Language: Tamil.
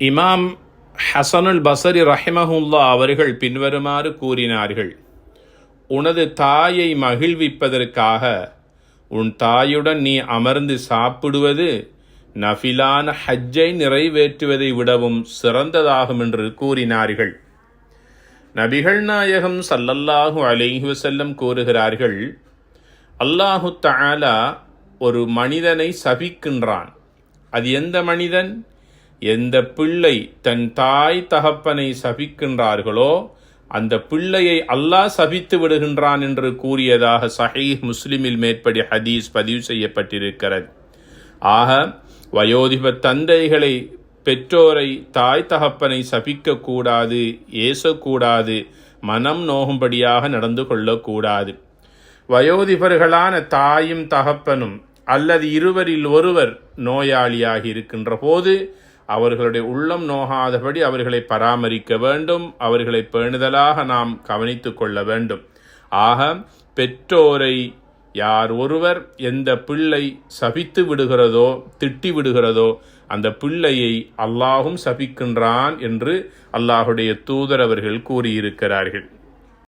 இமாம் ஹசனுல் பசரி ரஹிமஹுல்லா அவர்கள் பின்வருமாறு கூறினார்கள் உனது தாயை மகிழ்விப்பதற்காக உன் தாயுடன் நீ அமர்ந்து சாப்பிடுவது நஃபிலான ஹஜ்ஜை நிறைவேற்றுவதை விடவும் சிறந்ததாகும் என்று கூறினார்கள். நபிகள் நாயகம் சல்லல்லாஹு அலைஹி வசல்லம் கூறுகிறார்கள் அல்லாஹு தாலா ஒரு மனிதனை சபிக்கின்றான். அது எந்த மனிதன்? எந்த பிள்ளை தன் தாய் தகப்பனை சபிக்கின்றார்களோ அந்த பிள்ளையை அல்லாஹ் சபித்து விடுகின்றான் என்று கூறியதாக சஹீஹ் முஸ்லிமில் மேற்படி ஹதீஸ் பதிவு செய்யப்பட்டிருக்கிறது. ஆக வயோதிப தந்தைகளை பெற்றோரை தாய் தகப்பனை சபிக்கக்கூடாது ஏசக்கூடாது மனம் நோகும்படியாக நடந்து கொள்ளக்கூடாது. வயோதிபர்களான தாயும் தகப்பனும் அல்லது இருவரில் ஒருவர் நோயாளியாகி இருக்கின்ற போது அவர்களுடைய உள்ளம் நோகாதபடி அவர்களை பராமரிக்க வேண்டும் அவர்களை பேணுதலாக நாம் கவனித்து கொள்ள வேண்டும். ஆக பெற்றோரை யார் ஒருவர் எந்த பிள்ளை சபித்து விடுகிறதோ திட்டி விடுகிறதோ அந்த பிள்ளையை அல்லாஹும் சபிக்கின்றான் என்று அல்லாஹுடைய தூதர் அவர்கள் கூறியிருக்கிறார்கள்.